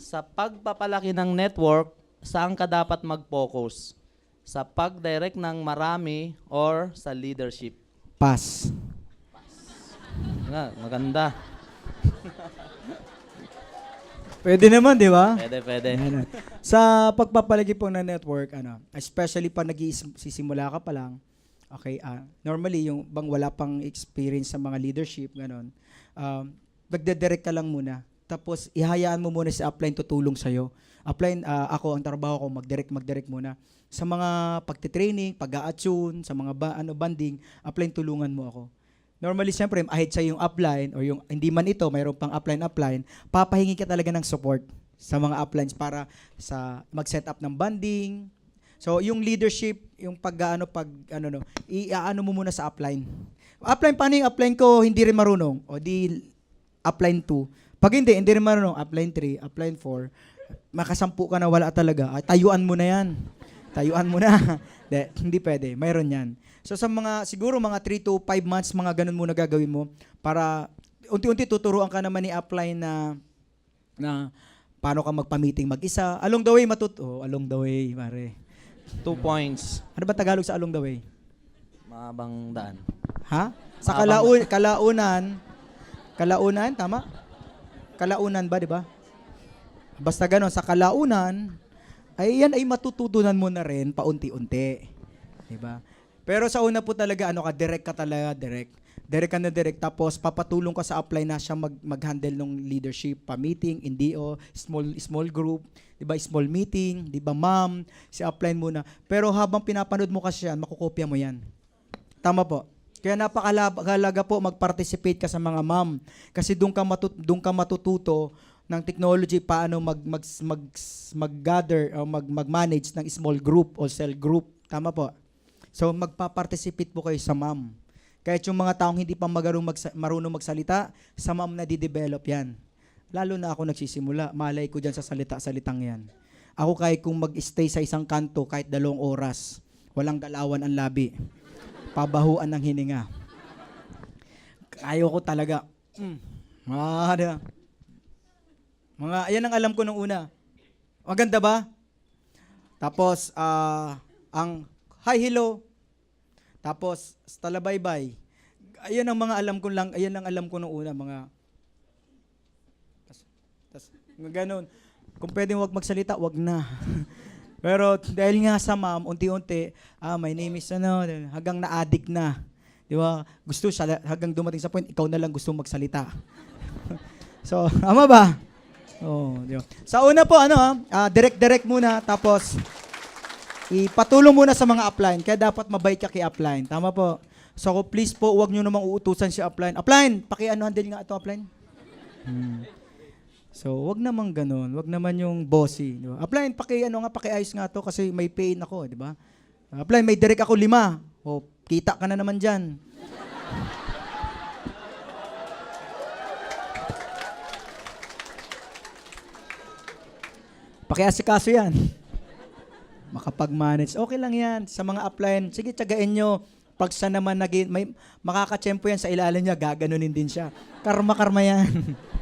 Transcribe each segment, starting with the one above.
Sa pagpapalaki ng network, saan ka dapat mag-focus? Sa pag-direct ng marami or sa leadership? Pass. Nga, maganda. Pwede naman, di ba? Pwede, pwede. Sa pagpapalagi po ng network, ano, especially pag nag-sisimula ka pa lang, okay, ah, normally yung bang wala pang experience sa mga leadership, ganon, um, nagde-direct ka lang muna. Tapos, ihayaan mo muna si upline tutulong sa'yo. Upline, ah, ako, ang trabaho ko, mag-direct, mag-direct muna. Sa mga pagtitraining, pag-a-attune, sa mga ba, ano, banding, upline tulungan mo ako. Normally, siyempre, ahead sa yung upline or yung hindi man ito, mayroon pang upline-upline, papahingi ka talaga ng support sa mga uplines para sa mag-set up ng banding. So, yung leadership, yung pag ano pag ano no, iaano mo muna sa upline. Upline paano yung upline ko hindi rin marunong? O di upline 2. Pag hindi, hindi rin marunong, upline 3, upline 4, makasampu ka na wala talaga, ay, tayuan mo na yan. Tayuan mo na. De, hindi pwede. Mayroon yan. So sa mga, siguro mga 3 to 5 months, mga ganun muna gagawin mo para unti-unti tuturuan ka naman ni upline na na paano ka magpa-meeting mag-isa. Along the way, matut... Oh, along the way, pare. Two points. Ano ba Tagalog sa along the way? Mahabang daan. Ha? Sa Habang- kalaun, kalaunan, kalaunan, tama? Kalaunan ba, di ba? Basta gano'n, sa kalaunan, ay yan ay matututunan mo na rin paunti-unti. Di ba? Pero sa una po talaga, ano ka, direct ka talaga, direct. Direct ka na direct, tapos papatulong ka sa apply na siya mag, mag-handle ng leadership, pa-meeting, NDO, small small group, di ba, small meeting, di ba, ma'am, si upline muna. Pero habang pinapanood mo kasi yan, makukopya mo yan. Tama po. Kaya napakahalaga po mag-participate ka sa mga ma'am kasi doon ka matut doon ka matututo ng technology paano mag mag mag mag-gather o mag mag-manage ng small group o cell group. Tama po. So magpa-participate po kayo sa ma'am. Kahit yung mga taong hindi pa magarong magsa- marunong magsalita, sa ma'am na di-develop yan. Lalo na ako nagsisimula, malay ko dyan sa salita-salitang yan. Ako kahit kung mag-stay sa isang kanto kahit dalawang oras, walang galawan ang labi pabahuan ng hininga. Ayaw ko talaga. Mm, mga, mga, ayan ang alam ko nung una. Maganda ba? Tapos, ah, ang hi, hello. Tapos, stala bye-bye. Ayan ang mga alam ko lang, ayan ang alam ko nung una, mga, tas, tas, ganun. Kung pwedeng wag magsalita, wag na. Pero dahil nga sa ma'am, unti-unti, ah, my name is ano, hanggang na-addict na. Di ba? Gusto siya, hanggang dumating sa point, ikaw na lang gusto magsalita. so, ama ba? Oh, di ba? Sa una po, ano, ah, direct-direct muna, tapos, ipatulong muna sa mga upline. Kaya dapat mabait ka kay upline. Tama po. So, please po, wag nyo namang uutusan si upline. Upline, paki-ano handle nga ito, upline. Hmm. So, wag naman ganun. Wag naman yung bossy. Di ba? Upline, paki, ano nga, paki-ayos nga to kasi may pain ako, di ba? Upline, may direct ako lima. O, kita ka na naman dyan. Pakiasikaso yan. Makapag-manage. Okay lang yan. Sa mga upline, sige, tsagain nyo. Pag sa naman naging, may makakachempo yan sa ilalim niya, gaganunin din siya. Karma-karma yan.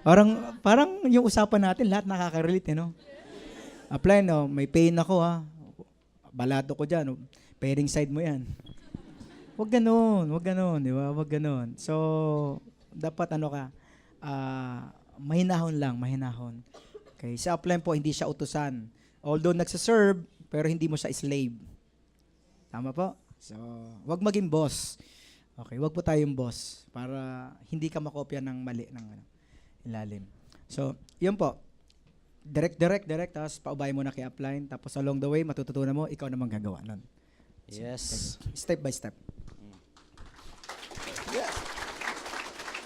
Parang, parang yung usapan natin, lahat nakaka-relate, eh, no? Apply, no? May pain ako, ha? Balato ko dyan. no? Pairing side mo yan. Huwag ganun, huwag ganun, di ba? Huwag ganun. So, dapat ano ka, ah, mahinahon lang, mahinahon. Okay, sa upline po, hindi siya utusan. Although nagsaserve, pero hindi mo siya slave. Tama po? So, wag maging boss. Okay, wag po tayong boss para hindi ka makopya ng mali ng ano, ilalim. So, yun po. Direct, direct, direct, tapos paubay mo na kay upline, tapos along the way, matututunan mo, ikaw naman gagawa nun. Yes. Step by step.